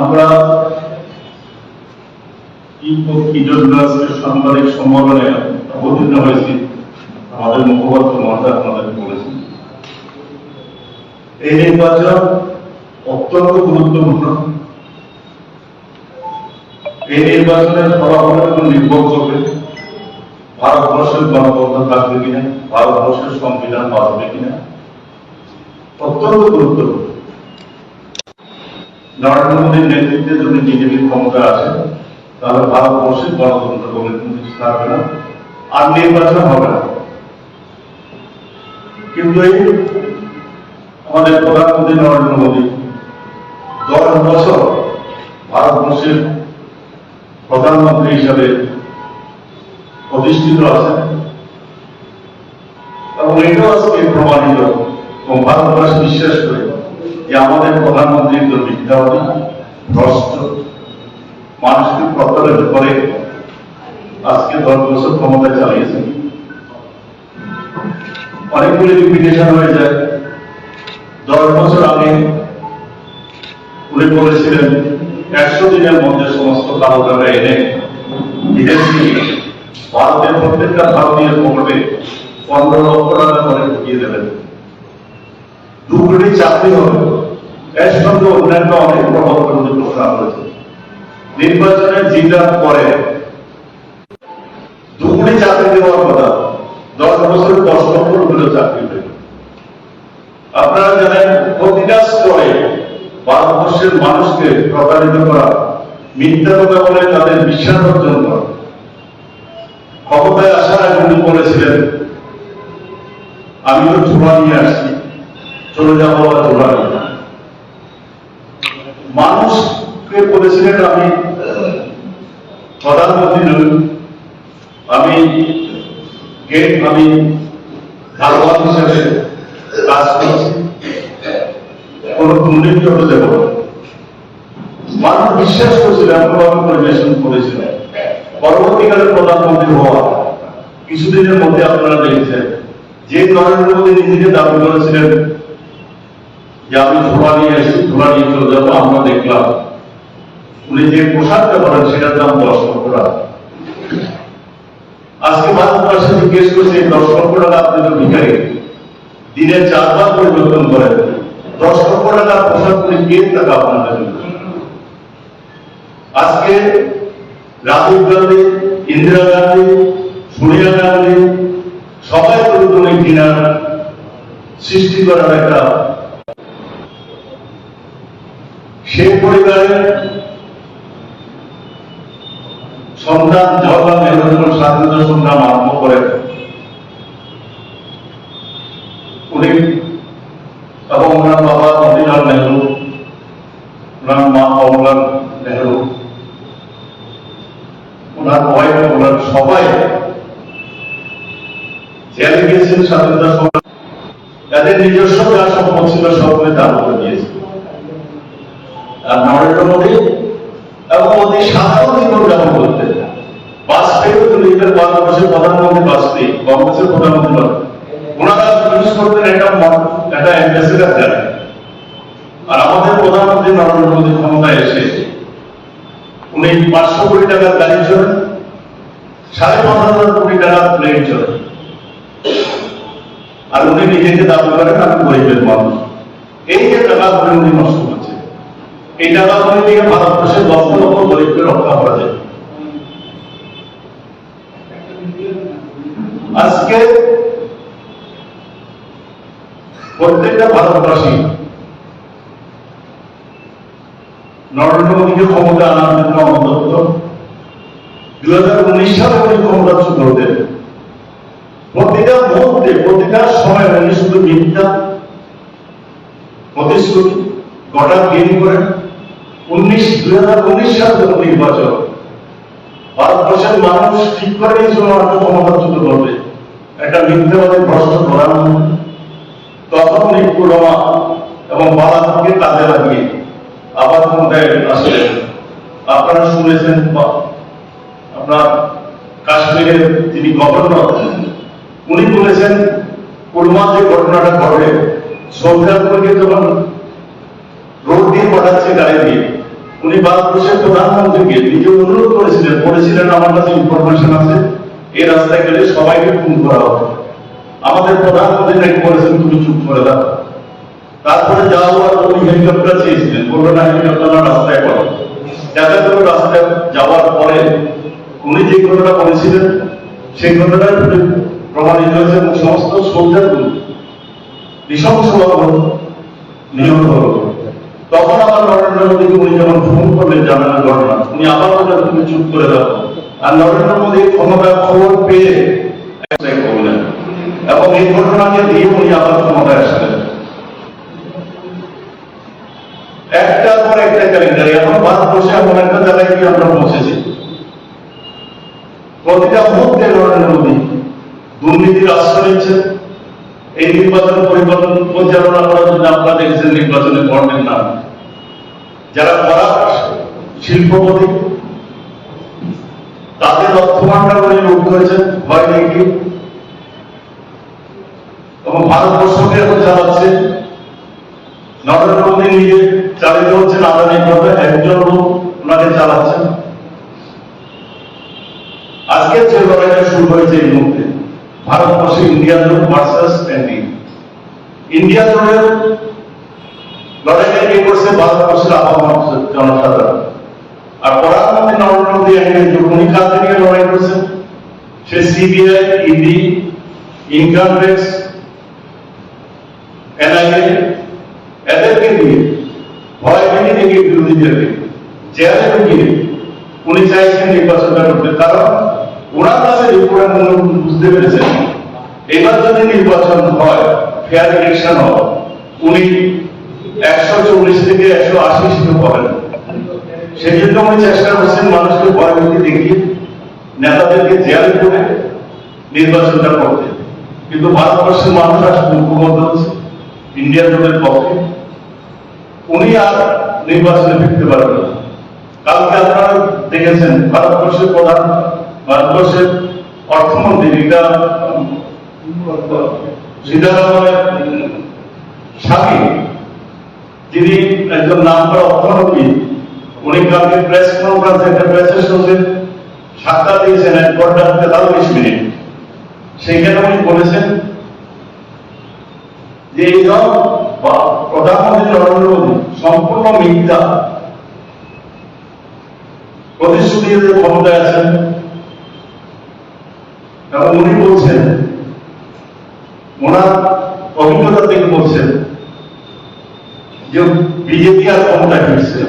আমরা সাংবাদিক সম্মেলনে অবতীর্ণ হয়েছি। আমাদের মুখপাত্র মহাশয় আপনাদের বলেছেন। এই নির্বাচন অত্যন্ত গুরুত্বপূর্ণ। এই নির্বাচনের ফলাফলের উপর নির্ভর করবে, ভারতবর্ষের গণতন্ত্র থাকবে কিনা, ভারতবর্ষের সংবিধান বাঁচবে কিনা। অত্যন্ত গুরুত্বপূর্ণ। নরেন্দ্র মোদীর নেতৃত্বে যদি বিজেপি ক্ষমতা আসে তাহলে ভারতবর্ষে গণতন্ত্র বলে কোনো কিছু থাকবে না, আর নির্বাচন হবে না। কিন্তু এই আমাদের প্রধানমন্ত্রী নরেন্দ্র মোদী দশ বছর ভারতবর্ষের প্রধানমন্ত্রী হিসাবে প্রতিষ্ঠিত আছেন এবং এটাও আজকে প্রমাণিত এবং ভারতবর্ষ বিশ্বাস করে যে আমাদের প্রধানমন্ত্রী তো মিথ্যাবাদী ভ্রষ্ট। মানুষকে প্রত্যারোপ করে আজকে দশ বছর ক্ষমতায় চালিয়েছেন অনেকগুলি রিপিটেশন হয়ে যায়। দশ বছর আগে উনি বলেছিলেন, একশো দিনের মধ্যে সমস্ত কালো টাকা এনে বিদেশি ভারতের প্রত্যেকটা ভারতীয় পকেটে পনেরো লক্ষ টাকা করে দু কোটি চাকরি হবে। এর সঙ্গে অন্যান্য অনেক প্রকল্প ঘোষণা করেছে নির্বাচনের জিতার পরে দু কোটি চাকরি দেওয়ার কথা, দশ বছরে দশ লক্ষ করে চাকরি আপনারা জানেন প্রতিটা স্তরে ভারতবর্ষের মানুষকে প্রতারিত করা, মিথ্যা কথা বলে তাদের বিশ্বাস অর্জন করা। ক্ষমতায় আসার আগে উনি বলেছিলেন, আমি তো ঝোলা নিয়ে আসছি। চলে যাব আর ঝোলা মানুষকে বলেছিলেন আমি, প্রধানমন্ত্রী নই আমি গেট, আমি দারোয়ান হিসেবে কাজ করছি। কোন দুর্নীতি হতে দেব মানুষ বিশ্বাস করেছিল, এমনভাবে পরিবেশন করেছিল। পরবর্তীকালে প্রধানমন্ত্রী হওয়া, কিছুদিনের মধ্যে আপনারা দেখেছেন, যে নরেন্দ্র মোদী নিজেকে দাবি করেছিলেন যে আমি ধোলা নিয়ে এসেছি ধোলা নিয়ে চলে যাব, আমরা দেখলাম। উনি যে পোশাকটা করেন সেটার দাম দশ লক্ষ টাকা। আজকে ভারতবর্ষে জিজ্ঞেস করছে দশ লক্ষ টাকা আপনি তো ভিখারি। দিনে চারবার পরিবর্তন করেন। দশ লক্ষ টাকা পোশাক করে কে টাকা আপনাদের জন্য? আজকে রাজীব গান্ধী, ইন্দিরা গান্ধী, সোনিয়া গান্ধী, সবাই প্রথমে ঘৃণা সৃষ্টি করার একটা সে পরিবারের সন্তান জওয়াহরলাল নেহরু স্বাধীনতা সংগ্রাম আরম্ভ করেন উনি এবং ওনার বাবা মতিলাল নেহরু, ওনার মা কমলাল নেহরু, ওনার ওয়াইফ ওনার সবাই জেলে গিয়েছেন স্বাধীনতা সংগ্রাম তাদের নিজস্ব যা সম্পদ ছিল সবগুলো দান করে দিয়েছে নরেন্দ্র মোদী এবং মোদী সাধারণ জীবনযাপন করতেন বাজপেয়ী নিজের বাংলাদেশের প্রধানমন্ত্রী বাজপেয়ী কংগ্রেসের প্রধানমন্ত্রী ওনারা ইউজ করতেন একটা একটা অ্যাম্বাসেডার দেন। আর আমাদের প্রধানমন্ত্রী নরেন্দ্র মোদী ক্ষমতায় এসে উনি পাঁচশো কোটি টাকার গাড়ি চলেন সাড়ে পাঁচ হাজার কোটি টাকার প্লেন চলেন আর উনি নিজেকে দাবি করেন, আমি গরিবের মানুষ। এই যে টাকাগুলো উনি নষ্ট এই টাকাগুলি দিয়ে ভারতবর্ষের লক্ষ লক্ষ গরিবকে রক্ষা করা যায়। আজকে প্রত্যেকটা ভারতবাসী নরেন্দ্র ক্ষমতা আনার জন্য অন্তত দু হাজার উনিশ সালে উনি ক্ষমতাচ্যুত হতেন। প্রতিটা মুহূর্তে, প্রতিটা সময় উনি শুধু মিথ্যা, প্রতিশ্রুতি, গটা গেম করেন উনিশ, দুই হাজার উনিশ সাল যখন নির্বাচন, ভারতবর্ষের মানুষ ঠিক করে ওনাকে ক্ষমতাচ্যুত করবে। একটা মিথ্যাবাদী ভ্রষ্ট প্রধানমন্ত্রী তখন নিপুণমা এবং বালাকে কাজে লাগিয়ে আবার ক্ষমতায় আসলেন। আপনারা শুনেছেন আপনার কাশ্মীরের যিনি গভর্নর উনি বলেছেন পুলমা যে ঘটনাটা ঘটে, সৌদি আরবকে যখন রোড দিয়ে পাঠাচ্ছে গাড়ি দিয়ে উনি ভারতবর্ষের প্রধানমন্ত্রীকে নিজে অনুরোধ করেছিলেন, বলেছিলেন, আমার কাছে ইনফরমেশন আছে, এই রাস্তায় গেলে সবাইকে খুন করা হবে। আমাদের প্রধানমন্ত্রী নাকি বলেছেন, তুমি চুপ করে দাও তারপরে যাওয়ার উনি হেলিকপ্টার চেয়েছিলেন, বলল, না হেলিকপ্টার রাস্তায় করো দেখা গেল রাস্তায় যাওয়ার পরে উনি যে ঘটনা বলেছিলেন, সেই ঘটনার প্রমাণিত হয়েছে, এবং সমস্ত সোলজারগুলো নৃশংসভাবে নিহত হলো। তখন আবার নরেন্দ্র মোদীকে উনি যখন ফোন করলেন জানানোর ঘটনা উনি আবার বললেন, তুমি চুপ করে দাও আর নরেন্দ্র মোদী ক্ষমতার খবর পেয়ে করলেন। এবং এই ঘটনাকে দিয়ে উনি আবার ক্ষমতায় আসলেন। একটার পর একটা ক্যালেন্ডার এখন ভারতবর্ষে এমন একটা জায়গায় গিয়ে আমরা পৌঁছেছি। প্রতিটা মুহূর্তে নরেন্দ্র মোদী দুর্নীতির আশ্রয় নিচ্ছেন। এই নির্বাচন পরিকল্পনা পরিচালনা করার জন্য আপনারা দেখছেন নির্বাচনে বন্ডের নাম। যারা করা শিল্পপতি, তাদের অর্থ ভান্ডার করে লুট করেছেন ভয় দেখিয়ে এবং ভারতবর্ষকে এখন চালাচ্ছে। নরেন্দ্র মোদী নিজে চালিত হচ্ছেন আদানি ভাবে একজন লোক ওনাকে চালাচ্ছেন। আজকে যে লড়াইটা শুরু হয়েছে এই মুহূর্তে, ভারতবর্ষে ইন্ডিয়া জোট ভার্সাস এন্ডি ইন্ডিয়া জোটের লড়াইটা এনআইএ এদেরকে দিয়ে ভয় ভেঙে উনি চাইছেন নির্বাচনটা করতে কারণ ওনার কাছে রিপোর্টের মূল্য বুঝতে পেরেছেন। এবার যদি নির্বাচন হয় ফেয়ার ইলেকশন হয় উনি একশো চল্লিশ থেকে একশো আশি সিটও পাবেন সেই জন্য উনি চেষ্টা করছেন মানুষকে ভয় ভীতি দেখিয়ে নেতাদেরকে জেলে করে নির্বাচনটা করতে। কিন্তু ভারতবর্ষের মানুষ আসলে ঐক্যবদ্ধ হচ্ছে, ইন্ডিয়া জোটের পক্ষে। উনি আর নির্বাচনে ফিরতে পারবেন না। কালকে আপনারা দেখেছেন, ভারতবর্ষের প্রধান, ভারতবর্ষের অর্থমন্ত্রী এটা সীতারামনের স্বামী যিনি একজন নাম করা অর্থনীতি, উনি কালকে প্রেস কনফারেন্স একটা প্রেসের সঙ্গে সাক্ষাৎ দিয়েছেন এক ঘণ্টা তেতাল্লিশ মিনিট। সেইখানে উনি বলেছেন যে এই দল প্রধানমন্ত্রী নরেন্দ্র মোদী সম্পূর্ণ মিথ্যা। প্রতিশ্রুতি যে ক্ষমতায় আছেন। এবং উনি বলছেন, ওনার অভিজ্ঞতা থেকে বলছেন যে বিজেপি আর ক্ষমতায় ফিরছে।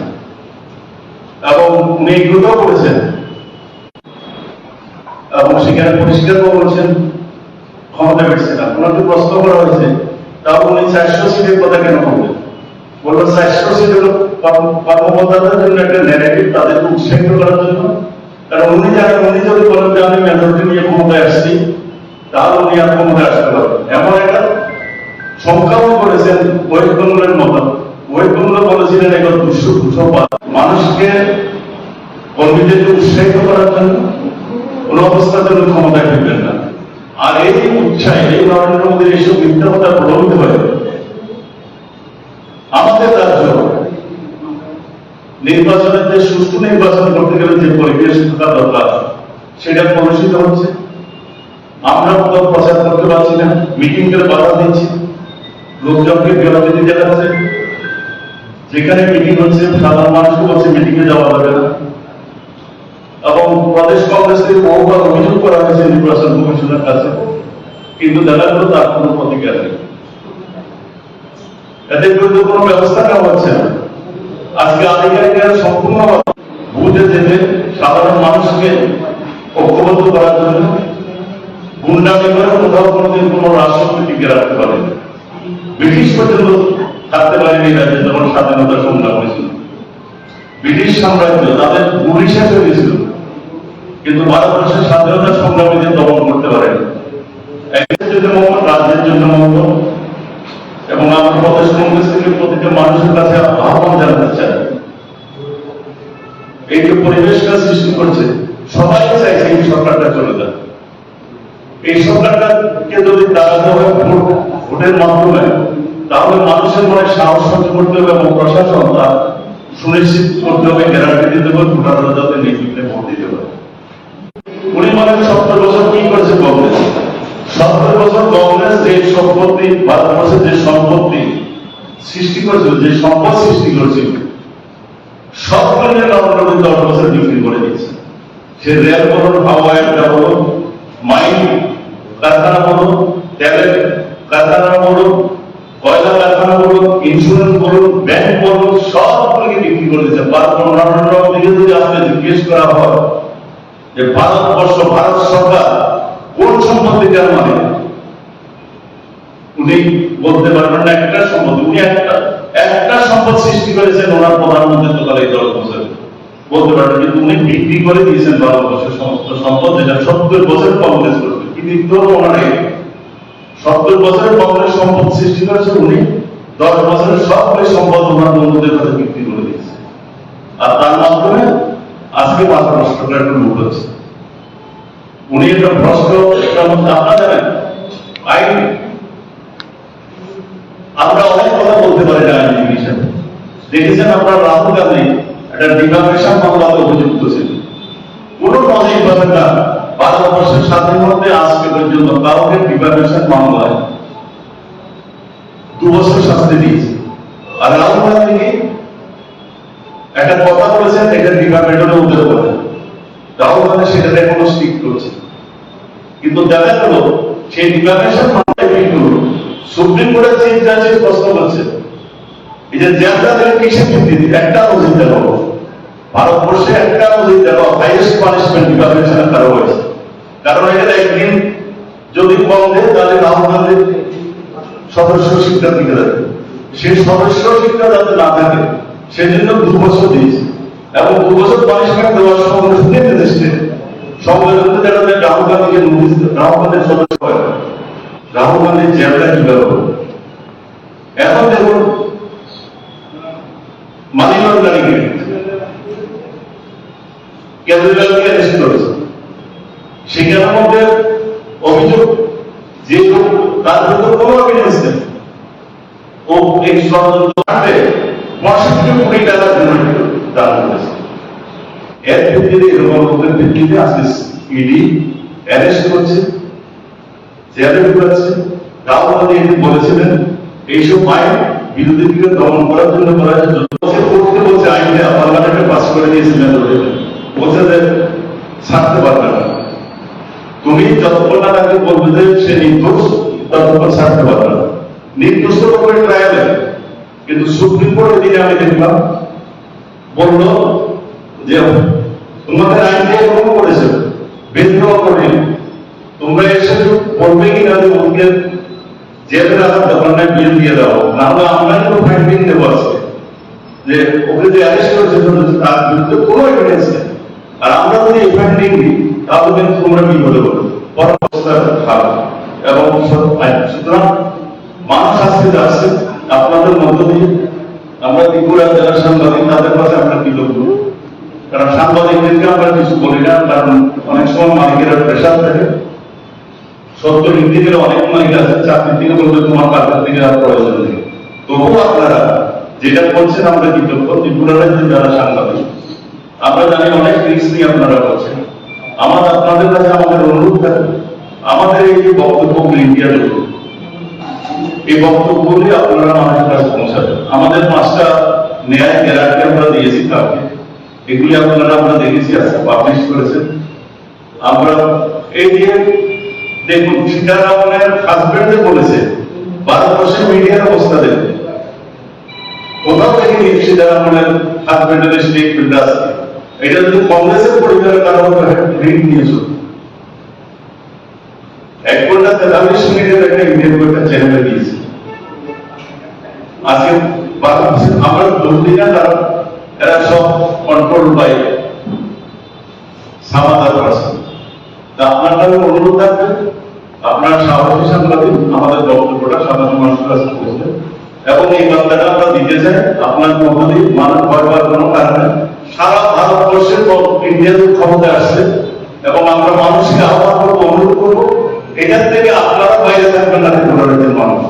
এবং উনি এগুলোও করেছেন এবং সেখানে পরিষ্কার বলছেন, ক্ষমতা ফিরছে না। ওনাকে প্রশ্ন করা হয়েছে তাও উনি চারশো সিটের কথা কেন বলবেন বলল চারশো সিট হলো কর্মকর্তাদের জন্য একটা ন্যারেটিভ তাদেরকে উৎসাহিত করার জন্য। কারণ উনি জানেন, উনি যদি বলেন যে আমি মেজরিটি নিয়ে ক্ষমতায় আসছি, তাহলে উনি আর ক্ষমতায় আসতে পারবেন এমন একটা সংখ্যাও করেছেন ওয়েস্ট বেঙ্গলের মতো ওয়েস্ট বলেছিলেন এবার দুশো দুশো মানুষকে কর্মীদেরকে উৎসাহিত করার জন্য কোন অবস্থাতে উনি ক্ষমতায় ফিরবেন না। আর এই উৎসাহে, এই নরেন্দ্র মোদীর এইসব মিথ্যা প্রভাবিত হয়ে আমাদের রাজ্য নির্বাচনের যে সুষ্ঠু নির্বাচন করতে গেলে যে পরিবেশ থাকা দরকার, সেটা কলুষিত হচ্ছে। আমরা কোথাও প্রচার করতে পারছি না মিটিং করে বাধা দিচ্ছি। লোকজনকে বিরোধী দেখাচ্ছে যেখানে মিটিং হচ্ছে, সাধারণ মানুষকে বলছে মিটিং এ যাওয়া যাবে না। এবং প্রদেশ কংগ্রেস থেকে বহুবার অভিযোগ করা হয়েছে, নির্বাচন কমিশনের কাছে। কিন্তু দেখা গেল তার কোনো প্রতিকার নেই। এদের বিরুদ্ধে কোনো ব্যবস্থা নেওয়া হচ্ছে না। আজকে আধিকারিকরা সম্পূর্ণ বুঝে যেতে সাধারণ মানুষকে ঐক্যবদ্ধ করার জন্য গুন্ডামি করে কোথাও কোনোদিন কোনো রাষ্ট্রকে টিকে রাখতে পারে ব্রিটিশ পর্যন্ত থাকতে পারেনি রাজ্যে যখন স্বাধীনতা সংগ্রাম হয়েছিল। ব্রিটিশ সাম্রাজ্য তাদের গুলি শেষ হয়ে গেছিল। কিন্তু ভারতবর্ষের স্বাধীনতা সংগ্রামীদের দমন করতে পারেনি রাজ্যের জন্য মঙ্গল এবং আমার প্রদেশ কংগ্রেস থেকে প্রতিটা মানুষের কাছে আহ্বান জানাতে চাই এই যে পরিবেশটা সৃষ্টি করছে, সবাই চাইছে এই সরকারটা চলে যাক। এই সরকারটাকে যদি হয় ভোটের মাধ্যমে তাহলে মানুষের মনে সাহস সহ্য করতে হবে এবং প্রশাসন তার সুনিশ্চিত করতে হবে গ্যারান্টি দিতে হবে, ভোটাররা যাতে নির্বিঘ্নে ভোট দিতে পারে। সত্তর বছর কি করেছে কংগ্রেস? সত্তর বছর কংগ্রেস যে সম্পত্তি, ভারতবর্ষের যে সম্পত্তি সৃষ্টি যে সম্পদ সৃষ্টি করেছিল নরেন্দ্র মোদী দশ বছর বিক্রি করে দিয়েছে। সে রেল বলুন বলুন, মাইন, কারখানা বলুন তেলের কারখানা বলুন একটা সম্পদ। সৃষ্টি প্রধানমন্ত্রী বলতে উনি বিক্রি করে দিয়েছেন ভারতবর্ষের সমস্ত সম্পদ, যেটা সত্তর বছর কংগ্রেস করবে কিন্তু সত্তর বছরের কংগ্রেস সম্পদ সৃষ্টি করেছে উনি, দশ বছরের সবগুলি সম্পদ ওনার বন্ধুদের কাছে বিক্রি করে দিয়েছে। আর তার মাধ্যমে আজকে মাথা নষ্টটা একটু লুট হচ্ছে উনি একটা ভ্রষ্ট একটা মধ্যে আপনারা জানেন, আইন, আমরা অনেক কথা বলতে পারি না আইনজীবী হিসেবে দেখেছেন আপনার রাহুল গান্ধী একটা ডিফামেশন মামলাতে অভিযুক্ত ছিল কোন লজিক পাবেন না ভারতবর্ষের স্বাধীন মধ্যে আজকে পর্যন্ত কাউকে ডিফামেশন মামলায় দু বছর শাস্তি দিয়েছে। আর রাহুল গান্ধী একটা কথা বলেছেন, এটা ডিপার্টমেন্টের উদ্যোগ করে রাহুল গান্ধী সেটাতে এখনও স্টিক করছে কিন্তু দেখা গেল, সেই ডিপার্টমেন্টের মামলায় কিন্তু সুপ্রিম কোর্টের চিফ জাস্টিস প্রশ্ন করছে, এই যে জেলটা থেকে কিসের ভিত্তিতে? একটা নজির দেখাবো ভারতবর্ষে একটা নজির দেখাবো হাইয়েস্ট পানিশমেন্ট ডিপার্টমেন্টের কারও হয়েছে কারণ এখানে একদিন যদি কম দেয়, তাহলে রাহুল গান্ধীর সদস্য শিক্ষা দিকে যাবে সেই সদস্য শিক্ষা যাতে না থাকে, সেজন্য দু বছর দিয়েছে। এবং দু বছর পানিশমেন্ট দেওয়ার সময় নির্দেশে সংবিধান যে রাহুল গান্ধীকে নোটিশ রাহুল গান্ধীর সদস্য হয়। রাহুল গান্ধীর জেলটা কীভাবে এখন দেখুন মানি লন্ডারিং কেজরিওয়ালকে অ্যারেস্ট করেছে? সেখানের অভিযোগ যে তার এটি বলেছিলেন, এইসব আইন বিরোধীকে দমন করার জন্য করা হয়েছে। করতে বলছে আইনটা পার্লামেন্টে পাস করে দিয়েছিলেন বলছে ছাড়তে পারবে না। তুমি যতক্ষণ না তাকে বলবে যে সে নির্দোষ, ততক্ষণ ছাড়তে পারবে না। নির্দোষ তো করে ট্রায়ালে কিন্তু সুপ্রিম কোর্টের দিনে আমি দেখলাম, বলল যে তোমাদের আইন দিয়ে এরকম করেছে, বিদ্রোহ করে তোমরা এসে বলবে কি না যে ওকে জেলে রাখার দরকার নাই বিল দিয়ে দাও। না হলে আমরা কিন্তু ফাইন্ডিং দেবো আজকে। যে ওকে যে অ্যারেস্ট করেছে, তার বিরুদ্ধে কোনো এভিডেন্স নেই। আর আমরা যদি ফাইন্ডিং দিই তাহলে কিন্তু তোমরা কি বলে বলো খারাপ। এবং সুতরাং মানুষ আজকে যাচ্ছে আপনাদের মধ্য দিয়ে। আমরা ত্রিপুরা যারা সাংবাদিক, তাদের কাছে আমরা কি লোক কারণ সাংবাদিকদেরকে আমরা কিছু বলি না, কারণ অনেক সময় মালিকেরা প্রেশার থাকে সত্য ইন্দিকের অনেক মালিক আছে, চাকরি থেকে বলবে তোমার কাজের থেকে আর প্রয়োজন নেই। তবুও আপনারা যেটা করছেন আমরা কৃতজ্ঞ। ত্রিপুরা রাজ্যের যারা সাংবাদিক আমরা জানি অনেক নিয়ে আপনারা করছেন আমার আপনাদের কাছে আমাদের অনুরোধ থাকে আমাদের এই যে বক্তব্যগুলি ইন্ডিয়া দেখুন এই বক্তব্যগুলি আপনারা মানুষের কাছে পৌঁছাবেন আমাদের পাঁচটা ন্যায় গ্যারান্টি আমরা দিয়েছি কাউকে। এগুলি আপনারা, আমরা দেখেছি, আজকে পাবলিশ করেছেন। আমরা এই যে দেখুন সীতারামনের হাজবেন্ডে বলেছে ভারতবর্ষের মিডিয়ার অবস্থা দেখুন। কোথাও থেকে সীতারামনের হাজবেন্ডের স্টেটমেন্ট আছে। এটা যদি কংগ্রেসের পরিবারের নিয়েছো এক ঘণ্টা তেতাল্লিশ মিনিটের একটা একটা চ্যানেলে আজকে আমরা না কারণ এরা সব কন্ট্রোল বাই সামাদার পার্সন তা আপনার কাছে অনুরোধ থাকবে, আপনার সাংবাদিক, আমাদের বক্তব্যটা সাধারণ মানুষের কাছে এবং এই বার্তাটা আমরা দিতে চাই, আপনার মানুষ ভয় পাওয়ার কোনো কারণে সারা ভারতবর্ষের ইন্ডিয়াতে ক্ষমতায় আসছে এবং আমরা মানুষকে আহ্বান করব, অনুরোধ করব এটার থেকে আপনারা বাইরে থাকবেন না মানুষ।